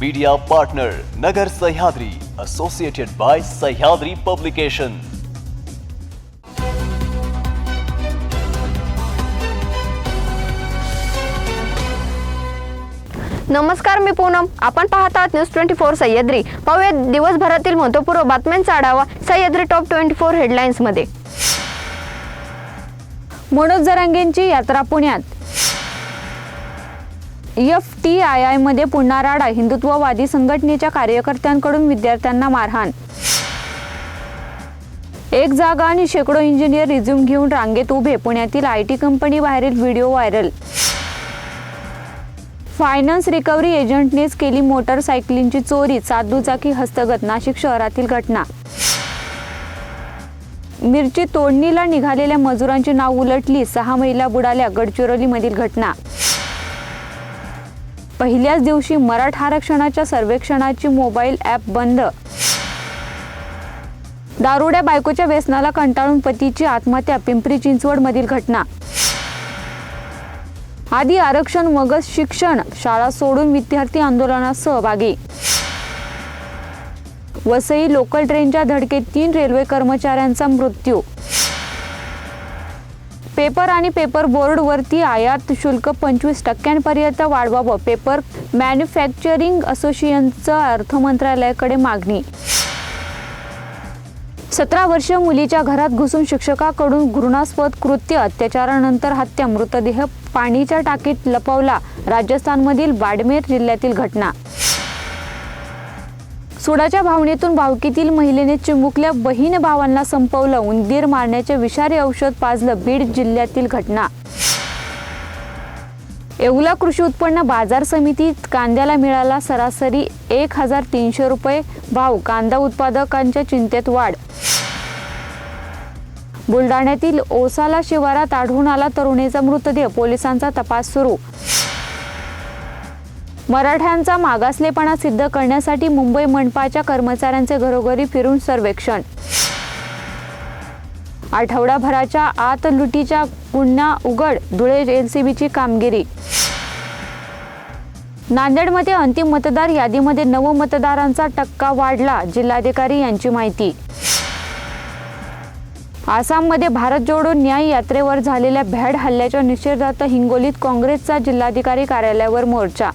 Media partner Nagar Sahyadri associated by Sahyadri publication नमस्कार मी पूनम. आपण पाहत आहात न्यूज ट्वेंटी फोर सह्याद्री. पाहूया दिवसभरातील महत्वपूर्व बातम्यांचा आढावा सह्याद्री टॉप ट्वेंटी फोर हेडलाईन्समध्ये. मनोज जरांगेंची यात्रा पुण्यात. एफ टी आय आयमध्ये पुन्हा राडा हिंदुत्ववादी संघटनेच्या कार्यकर्त्यांकडून विद्यार्थ्यांना मारहाण. एक जागा आणि शेकडो इंजिनियर रिझ्यूम घेऊन रांगेत उभे पुण्यातील आय टी कंपनी बाहेरील व्हिडिओ व्हायरल. फायनान्स रिकव्हरी एजंटनेच केली मोटरसायकलींची चोरी सात दुचाकी हस्तगत नाशिक शहरातील घटना. मिरची तोडणीला निघालेल्या मजुरांची नाव उलटली सहा महिला बुडाल्या गडचिरोलीमधील घटना. पहिल्याच दिवशी मराठा आरक्षणाच्या सर्वेक्षणाची मोबाईल ॲप बंद. दारुड्या बायकोच्या व्यसनाला कंटाळून पतीची आत्महत्या पिंपरी चिंचवडमधील घटना. आधी आरक्षण मगच शिक्षण शाळा सोडून विद्यार्थी आंदोलनात सहभागी. वसई लोकल ट्रेनच्या धडकेत तीन रेल्वे कर्मचाऱ्यांचा मृत्यू. पेपर आणि पेपर बोर्डवरती आयात शुल्क पंचवीस टक्क्यांपर्यंत वाढवावं. पेपर मॅन्युफॅक्चरिंग असोसिएशनचं अर्थ मंत्रालयाकडे मागणी. सतरा वर्षीय मुलीच्या घरात घुसून शिक्षकाकडून घृणास्पद कृत्य अत्याचारानंतर हत्या मृतदेह पाणीच्या टाकीत लपवला. राजस्थानमधील बाडमेर जिल्ह्यातील घटना. सुडाच्या भावनेतून भावकीतील महिलेने चिमुकल्या बहीण भावांना संपवलं. उंदीर मारण्याचे विषारी औषध पाजलं बीड जिल्ह्यातील घटना. येवला कृषी उत्पन्न बाजार समितीत कांद्याला मिळाला सरासरी एक हजार तीनशे रुपये भाव. कांदा उत्पादकांच्या चिंतेत वाढ. बुलढाण्यातील ओसाला शिवारात आढळून आला तरुणीचा मृतदेह. पोलिसांचा तपास सुरू. मराठ्यांचा मागासलेपणा सिद्ध करण्यासाठी मुंबई मनपाच्या कर्मचाऱ्यांचे घरोघरी फिरून सर्वेक्षण. आठवडाभराच्या आत लुटीच्या गुन्हा उघड धुळे एलसीबीची कामगिरी. नांदेडमध्ये अंतिम मतदार यादीमध्ये नव मतदारांचा टक्का वाढला जिल्हाधिकारी यांची माहिती. आसाममध्ये भारत जोडो न्याय यात्रेवर झालेल्या भ्याड हल्ल्याच्या निषेधार्थ हिंगोलीत काँग्रेसचा जिल्हाधिकारी कार्यालयावर मोर्चा.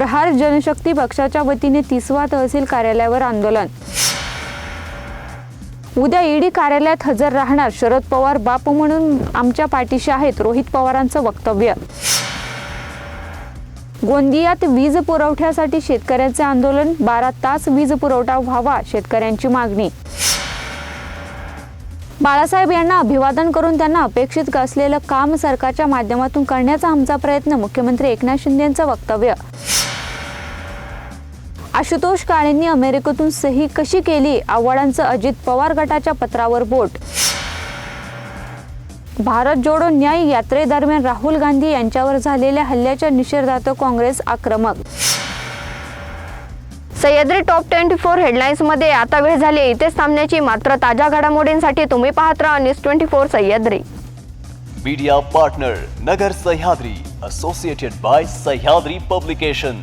प्रहार जनशक्ती पक्षाच्या वतीने तिसवा तहसील कार्यालयावर आंदोलन. उद्या ईडी कार्यालयात हजर राहणार शरद पवार बाप म्हणून आमच्या पाठीशी आहेत रोहित पवारांचं वक्तव्य. गोंदियात वीज पुरवठ्यासाठी शेतकऱ्यांचे आंदोलन बारा तास वीज पुरवठा व्हावा शेतकऱ्यांची मागणी. बाळासाहेब यांना अभिवादन करून त्यांना अपेक्षित असलेलं काम सरकारच्या माध्यमातून करण्याचा आमचा प्रयत्न मुख्यमंत्री एकनाथ शिंदेचं वक्तव्य. आशुतोष काळेंनी अमेरिकेतून सही कशी केली? आव्हाडांचं अजित पवार गटाच्या पत्रावर बोट. भारत जोडो न्याय यात्रेदरम्यान राहुल गांधी यांच्यावर झालेल्या हल्ल्याच्या निषेधार्थ काँग्रेस आक्रमक. सह्याद्री टॉप ट्वेंटी फोर हेडलाईन्समध्ये आता वेळ झाली. आहे इथेच थांबण्याची मात्र ताज्या घडामोडींसाठी तुम्ही पाहत राहा news twenty four Sahyadri. Media partner Nagar Sahyadri associated by Sahyadri publication